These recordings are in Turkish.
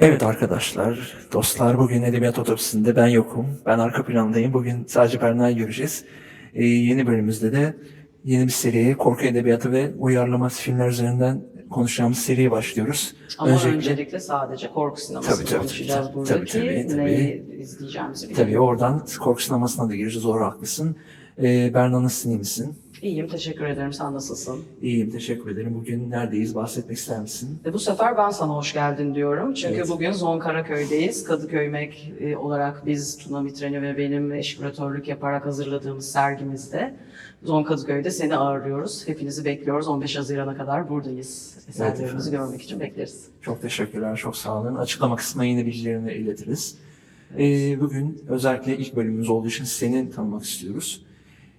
Evet arkadaşlar, dostlar bugün Edebiyat Otobüsü'nde ben yokum. Ben arka plandayım. Bugün sadece Berna'yı göreceğiz. Ee, yeni bölümümüzde de yeni bir seriye korku edebiyatı ve uyarlama filmler üzerinden konuşacağımız seriye başlıyoruz. Ama Öncelikle- öncelikle sadece korku sinemasını Tabii, tabii, konuşacağız tabii, burada tabii, ki tabii, tabii. neyi izleyeceğimizi bilelim. Tabii oradan korku sinemasına da gireceğiz. Doğru haklısın. Ee, Berna nasılsın, iyi misin? İyiyim, teşekkür ederim. Sen nasılsın? İyiyim, teşekkür ederim. Bugün neredeyiz? Bahsetmek ister misin? E bu sefer ben sana hoş geldin diyorum. Çünkü Evet. bugün Zon Karaköy'deyiz. Kadıköy Mek e, olarak biz Tuna Mitreni ve benim eş küratörlük yaparak hazırladığımız sergimizde Zon Kadıköy'de seni ağırlıyoruz. Hepinizi bekliyoruz. 15 Haziran'a kadar buradayız. Eserlerimizi efendim. görmek için bekleriz. Çok teşekkürler, çok sağ olun. Açıklama kısmına yine bilgilerini iletiriz. Ee, bugün özellikle ilk bölümümüz olduğu için seni tanımak istiyoruz.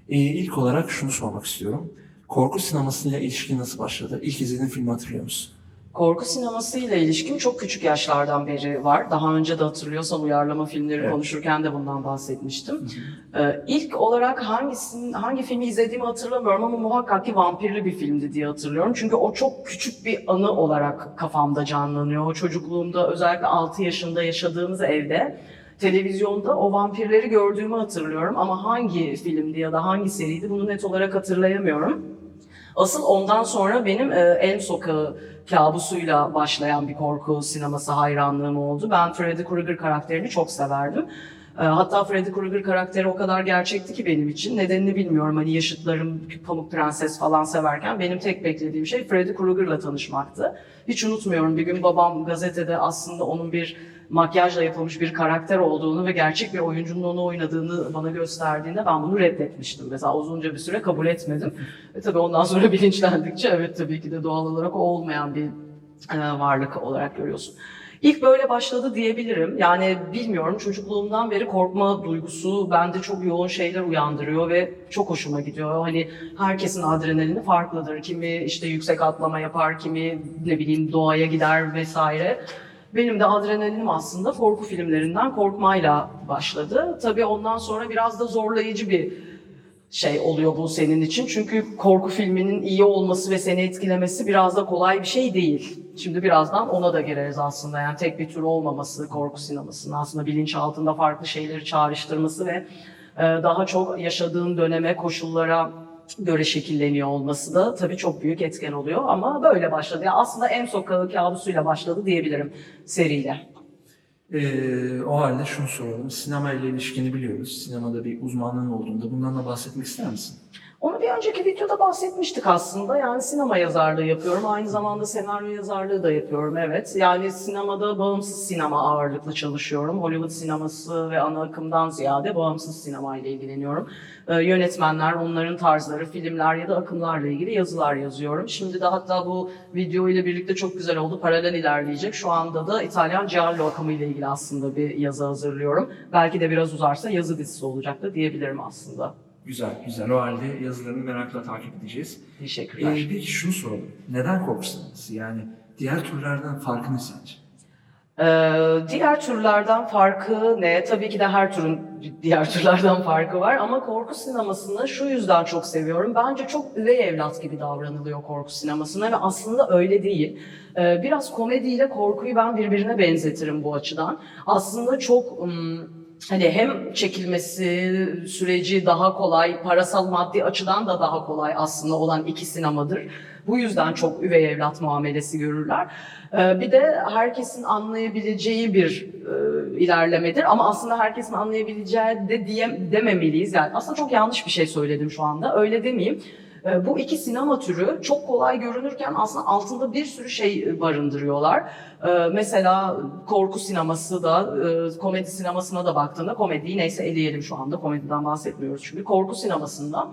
Ee, ilk olarak şunu sormak istiyorum. Korku sinemasıyla ilişkin nasıl başladı? İlk izlediğin filmi hatırlıyor musun? Korku sinemasıyla ilişkim çok küçük yaşlardan beri var. Daha önce de hatırlıyorsan uyarlama filmleri Evet. konuşurken de bundan bahsetmiştim. Ee, ilk olarak hangisinin, hangi filmi izlediğimi hatırlamıyorum ama muhakkak ki vampirli bir filmdi diye hatırlıyorum. Çünkü o çok küçük bir anı olarak kafamda canlanıyor. O çocukluğumda özellikle 6 yaşında yaşadığımız evde televizyonda o vampirleri gördüğümü hatırlıyorum ama hangi filmdi ya da hangi seriydi bunu net olarak hatırlayamıyorum. Asıl ondan sonra benim e, Elm Sokağı kabusuyla başlayan bir korku sineması hayranlığım oldu. Ben Freddy Krueger karakterini çok severdim. E, hatta Freddy Krueger karakteri o kadar gerçekti ki benim için. Nedenini bilmiyorum. Hani yaşıtlarım Pamuk Prenses falan severken benim tek beklediğim şey Freddy Krueger'la tanışmaktı. Hiç unutmuyorum bir gün babam gazetede aslında onun bir makyajla yapılmış bir karakter olduğunu ve gerçek bir oyuncunun onu oynadığını bana gösterdiğinde ben bunu reddetmiştim. Mesela uzunca bir süre kabul etmedim. E tabii ondan sonra bilinçlendikçe evet tabii ki de doğal olarak o olmayan bir e, varlık olarak görüyorsun. İlk böyle başladı diyebilirim. Yani bilmiyorum çocukluğumdan beri korkma duygusu bende çok yoğun şeyler uyandırıyor ve çok hoşuma gidiyor. Hani herkesin adrenalini farklıdır. Kimi işte yüksek atlama yapar, kimi ne bileyim doğaya gider vesaire. Benim de adrenalinim aslında korku filmlerinden korkmayla başladı. Tabii ondan sonra biraz da zorlayıcı bir şey oluyor bu senin için. Çünkü korku filminin iyi olması ve seni etkilemesi biraz da kolay bir şey değil. Şimdi birazdan ona da gireriz aslında. Yani tek bir tür olmaması korku sinemasının aslında bilinçaltında farklı şeyleri çağrıştırması ve e, daha çok yaşadığın döneme, koşullara göre şekilleniyor olması da tabii çok büyük etken oluyor. Ama böyle başladı. Yani aslında en sokağı kabusuyla başladı diyebilirim seriyle. Ee, o halde şunu soralım. Sinema ile ilişkini biliyoruz. Sinemada bir uzmanlığın olduğunda bundan da bahsetmek ister misin? Onu bir önceki videoda bahsetmiştik aslında. Yani sinema yazarlığı yapıyorum. Aynı zamanda senaryo yazarlığı da yapıyorum evet. Yani sinemada bağımsız sinema ağırlıklı çalışıyorum. Hollywood sineması ve ana akımdan ziyade bağımsız sinema ile ilgileniyorum. Ee, yönetmenler, onların tarzları, filmler ya da akımlarla ilgili yazılar yazıyorum. Şimdi de hatta bu video ile birlikte çok güzel oldu. Paralel ilerleyecek. Şu anda da İtalyan Giallo akımı ile ilgili aslında bir yazı hazırlıyorum. Belki de biraz uzarsa yazı dizisi olacak da diyebilirim aslında. Güzel, güzel. O halde yazılarını merakla takip edeceğiz. Teşekkürler. Ee, peki şunu soralım. Neden korku sineması? Yani diğer türlerden farkı ne sence? Ee, diğer türlerden farkı ne? Tabii ki de her türün diğer türlerden farkı var ama korku sinemasını şu yüzden çok seviyorum. Bence çok üvey evlat gibi davranılıyor korku sinemasına ve aslında öyle değil. Ee, biraz komediyle korkuyu ben birbirine benzetirim bu açıdan. Aslında çok... ım, Hani hem çekilmesi süreci daha kolay, parasal maddi açıdan da daha kolay aslında olan iki sinemadır. Bu yüzden çok üvey evlat muamelesi görürler. Ee, bir de herkesin anlayabileceği bir e, ilerlemedir ama aslında herkesin anlayabileceği de diye, dememeliyiz. Yani aslında çok yanlış bir şey söyledim şu anda. Öyle demeyeyim. Ee, Bu iki sinema türü çok kolay görünürken aslında altında bir sürü şey barındırıyorlar. Ee, Mesela korku sineması da, e, komedi sinemasına da baktığında komediyi neyse eleyelim şu anda. Komediden bahsetmiyoruz çünkü. Korku sinemasında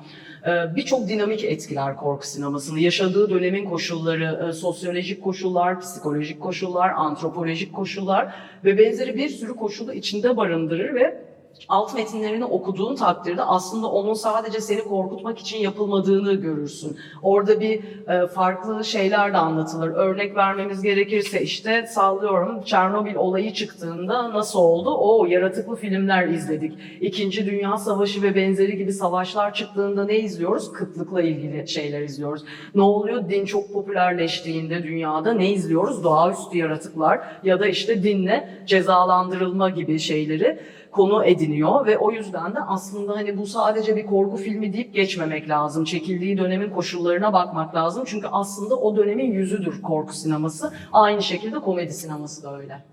e, birçok dinamik etkiler korku sinemasını. Yaşadığı dönemin koşulları, e, sosyolojik koşullar, psikolojik koşullar, antropolojik koşullar ve benzeri bir sürü koşulu içinde barındırır ve alt metinlerini okuduğun takdirde aslında onun sadece seni korkutmak için yapılmadığını görürsün. Orada bir e, farklı şeyler de anlatılır. Örnek vermemiz gerekirse işte sallıyorum Çernobil olayı çıktığında nasıl oldu? O yaratıklı filmler izledik. İkinci Dünya Savaşı ve benzeri gibi savaşlar çıktığında ne izliyoruz? Kıtlıkla ilgili şeyler izliyoruz. Ne oluyor? Din çok popülerleştiğinde dünyada ne izliyoruz? Doğaüstü yaratıklar ya da işte dinle cezalandırılma gibi şeyleri konu ediniyor ve o yüzden de aslında hani bu sadece bir korku filmi deyip geçmemek lazım. Çekildiği dönemin koşullarına bakmak lazım. Çünkü aslında o dönemin yüzüdür korku sineması. Aynı şekilde komedi sineması da öyle.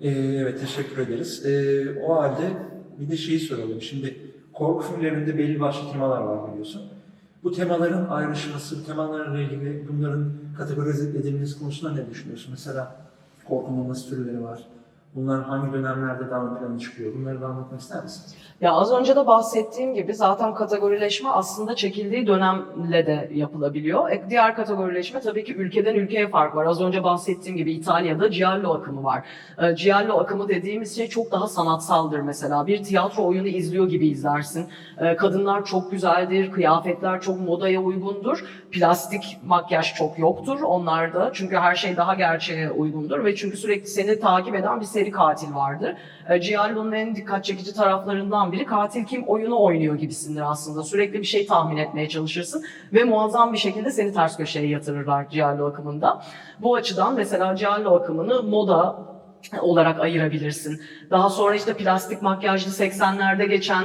Ee, evet teşekkür ederiz. Ee, o halde bir de şeyi soralım. Şimdi korku filmlerinde belli başlı temalar var biliyorsun. Bu temaların ayrışması, temalarla ilgili bunların kategorize edilmesi konusunda ne düşünüyorsun? Mesela nasıl türleri var? Bunlar hangi dönemlerde daha ön plana çıkıyor? Bunları da anlatmak ister misin? Ya az önce de bahsettiğim gibi zaten kategorileşme aslında çekildiği dönemle de yapılabiliyor. E, diğer kategorileşme tabii ki ülkeden ülkeye fark var. Az önce bahsettiğim gibi İtalya'da Giallo akımı var. E, Giallo akımı dediğimiz şey çok daha sanatsaldır mesela. Bir tiyatro oyunu izliyor gibi izlersin. E, kadınlar çok güzeldir, kıyafetler çok modaya uygundur. Plastik makyaj çok yoktur onlarda. Çünkü her şey daha gerçeğe uygundur ve çünkü sürekli seni takip eden bir seri katil vardır. E, Giallo'nun en dikkat çekici taraflarından biri katil kim oyunu oynuyor gibisindir aslında. Sürekli bir şey tahmin etmeye çalışırsın ve muazzam bir şekilde seni ters köşeye yatırırlar Giallo akımında. Bu açıdan mesela Giallo akımını moda olarak ayırabilirsin. Daha sonra işte plastik makyajlı 80'lerde geçen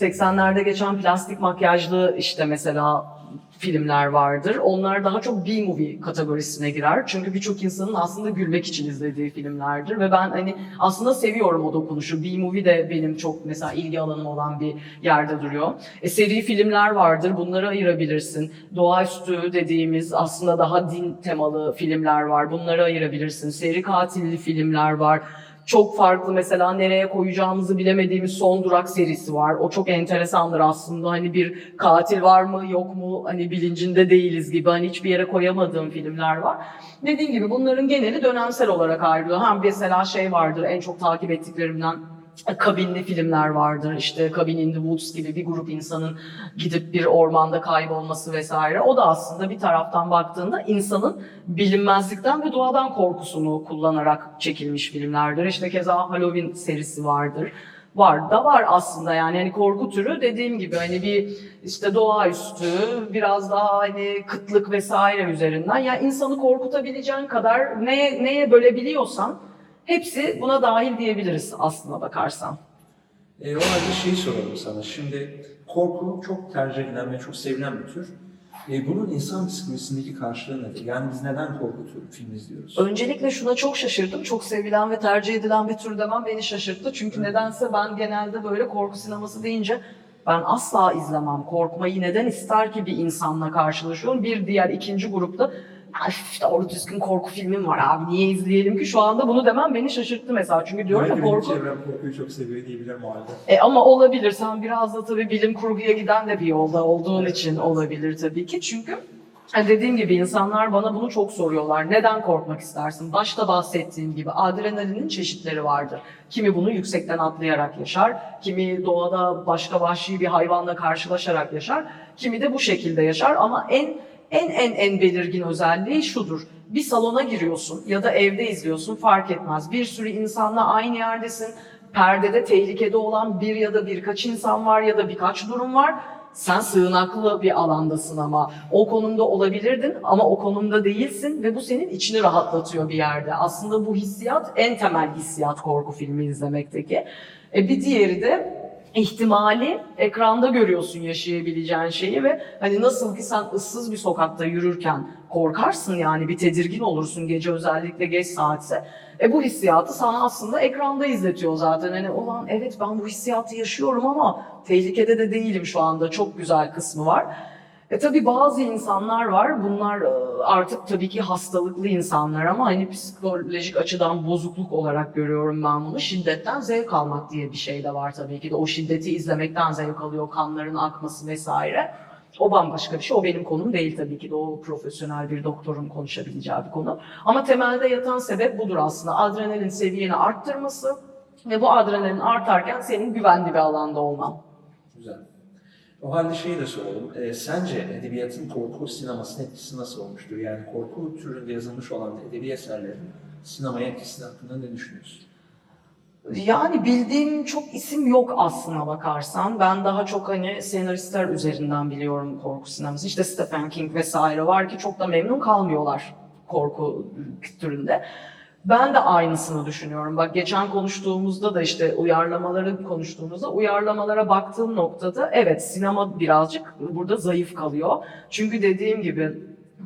80'lerde geçen plastik makyajlı işte mesela filmler vardır. Onlar daha çok B-movie kategorisine girer. Çünkü birçok insanın aslında gülmek için izlediği filmlerdir ve ben hani aslında seviyorum o dokunuşu. B-movie de benim çok mesela ilgi alanım olan bir yerde duruyor. E, seri filmler vardır. Bunları ayırabilirsin. Doğaüstü dediğimiz aslında daha din temalı filmler var. Bunları ayırabilirsin. Seri katilli filmler var. Çok farklı mesela nereye koyacağımızı bilemediğimiz Son Durak serisi var. O çok enteresandır aslında. Hani bir katil var mı yok mu hani bilincinde değiliz gibi. Hani hiçbir yere koyamadığım filmler var. Dediğim gibi bunların geneli dönemsel olarak ayrılıyor. Hem mesela şey vardır en çok takip ettiklerimden kabinli filmler vardır. İşte Cabin in the Woods gibi bir grup insanın gidip bir ormanda kaybolması vesaire. O da aslında bir taraftan baktığında insanın bilinmezlikten ve doğadan korkusunu kullanarak çekilmiş filmlerdir. İşte keza Halloween serisi vardır. Var da var aslında yani hani korku türü dediğim gibi hani bir işte doğaüstü biraz daha hani kıtlık vesaire üzerinden ya insanı korkutabileceğin kadar neye neye bölebiliyorsan hepsi buna dahil diyebiliriz aslına bakarsan. E, o halde şeyi soralım sana. Şimdi korku çok tercih edilen ve çok sevilen bir tür. E, bunun insan psikolojisindeki karşılığı nedir? Yani biz neden korku türü film izliyoruz? Öncelikle şuna çok şaşırdım. Çok sevilen ve tercih edilen bir tür demem beni şaşırttı. Çünkü nedense ben genelde böyle korku sineması deyince ben asla izlemem. Korkmayı neden ister ki bir insanla karşılaşıyorum. Bir diğer ikinci grupta "Ya işte doğru düzgün korku filmim var abi niye izleyelim ki şu anda bunu demem beni şaşırttı mesela. Çünkü diyorum ya korku... çevrem korkuyu çok seviyor diyebilirim o halde. E ama olabilir. Sen biraz da tabii bilim kurguya giden de bir yolda olduğun için olabilir tabii ki. Çünkü e, dediğim gibi insanlar bana bunu çok soruyorlar. Neden korkmak istersin? Başta bahsettiğim gibi adrenalinin çeşitleri vardır. Kimi bunu yüksekten atlayarak yaşar, kimi doğada başka vahşi bir hayvanla karşılaşarak yaşar, kimi de bu şekilde yaşar ama en en en en belirgin özelliği şudur. Bir salona giriyorsun ya da evde izliyorsun fark etmez. Bir sürü insanla aynı yerdesin. Perdede tehlikede olan bir ya da birkaç insan var ya da birkaç durum var. Sen sığınaklı bir alandasın ama o konumda olabilirdin ama o konumda değilsin ve bu senin içini rahatlatıyor bir yerde. Aslında bu hissiyat en temel hissiyat korku filmi izlemekteki. E bir diğeri de ihtimali ekranda görüyorsun yaşayabileceğin şeyi ve hani nasıl ki sen ıssız bir sokakta yürürken korkarsın yani bir tedirgin olursun gece özellikle geç saatse. E bu hissiyatı sana aslında ekranda izletiyor zaten. Hani olan evet ben bu hissiyatı yaşıyorum ama tehlikede de değilim şu anda. Çok güzel kısmı var. E tabii bazı insanlar var. Bunlar e, artık tabii ki hastalıklı insanlar ama hani psikolojik açıdan bozukluk olarak görüyorum ben bunu. Şiddetten zevk almak diye bir şey de var tabii ki de. O şiddeti izlemekten zevk alıyor, kanların akması vesaire. O bambaşka bir şey. O benim konum değil tabii ki de. O profesyonel bir doktorun konuşabileceği bir konu. Ama temelde yatan sebep budur aslında. Adrenalin seviyeni arttırması, Ve bu adrenalin artarken senin güvenli bir alanda olman. Güzel. O halde şeyi de soralım. Ee, sence edebiyatın korku sinemasının etkisi nasıl olmuştur? Yani korku türünde yazılmış olan edebi eserlerin sinemaya etkisi hakkında ne düşünüyorsun? Yani bildiğim çok isim yok aslına bakarsan. Ben daha çok hani senaristler üzerinden biliyorum korku sineması. İşte Stephen King vesaire var ki çok da memnun kalmıyorlar korku türünde. Ben de aynısını düşünüyorum. Bak geçen konuştuğumuzda da işte uyarlamaları konuştuğumuzda uyarlamalara baktığım noktada evet sinema birazcık burada zayıf kalıyor. Çünkü dediğim gibi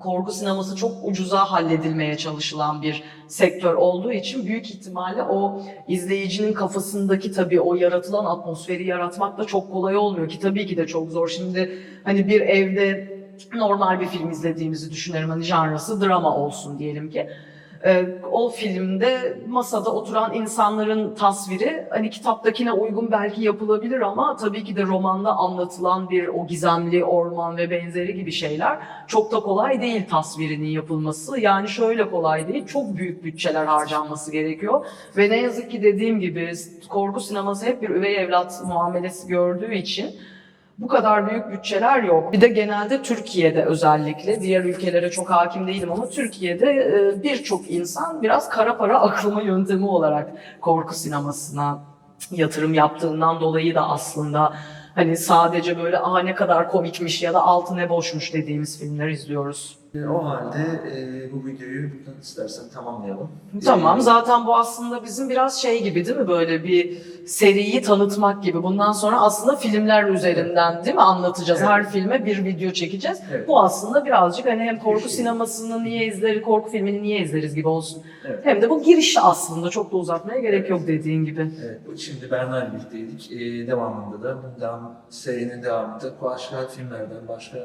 korku sineması çok ucuza halledilmeye çalışılan bir sektör olduğu için büyük ihtimalle o izleyicinin kafasındaki tabii o yaratılan atmosferi yaratmak da çok kolay olmuyor ki tabii ki de çok zor. Şimdi hani bir evde normal bir film izlediğimizi düşünelim hani janrası drama olsun diyelim ki. Ee, o filmde masada oturan insanların tasviri hani kitaptakine uygun belki yapılabilir ama tabii ki de romanda anlatılan bir o gizemli orman ve benzeri gibi şeyler çok da kolay değil tasvirinin yapılması. Yani şöyle kolay değil, çok büyük bütçeler harcanması gerekiyor. Ve ne yazık ki dediğim gibi korku sineması hep bir üvey evlat muamelesi gördüğü için bu kadar büyük bütçeler yok. Bir de genelde Türkiye'de özellikle, diğer ülkelere çok hakim değilim ama Türkiye'de e, birçok insan biraz kara para aklama yöntemi olarak korku sinemasına yatırım yaptığından dolayı da aslında hani sadece böyle aa ne kadar komikmiş ya da altı ne boşmuş dediğimiz filmler izliyoruz. Ee, O halde e, bu videoyu buradan istersen tamamlayalım. Tamam Ee, zaten bu aslında bizim biraz şey gibi değil mi böyle bir seriyi tanıtmak gibi. Bundan sonra aslında filmler üzerinden değil mi anlatacağız. Evet. Her filme bir video çekeceğiz. Evet. Bu aslında birazcık hani hem korku Giriş. sinemasını niye izleriz, korku filmini niye izleriz gibi olsun. Evet. Hem de bu girişi aslında çok da uzatmaya gerek yok dediğin gibi. Evet, şimdi Berna ile birlikteydik. Ee, devamında da bundan serinin devamında başka filmlerden başka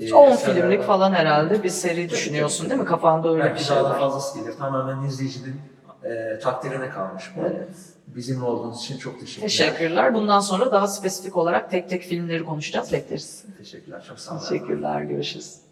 e, 10 eserlerden- filmlik falan herhalde bir seri düşünüyorsun değil mi? Kafanda öyle bir Belki şey daha da var. fazlası gelir. Tamamen izleyicinin e, takdirine kalmış bu. Evet. Bizimle olduğunuz için çok teşekkürler. Teşekkürler. Bundan sonra daha spesifik olarak tek tek filmleri konuşacağız. Bekleriz. Teşekkürler. Çok sağ olun. Teşekkürler. Görüşürüz.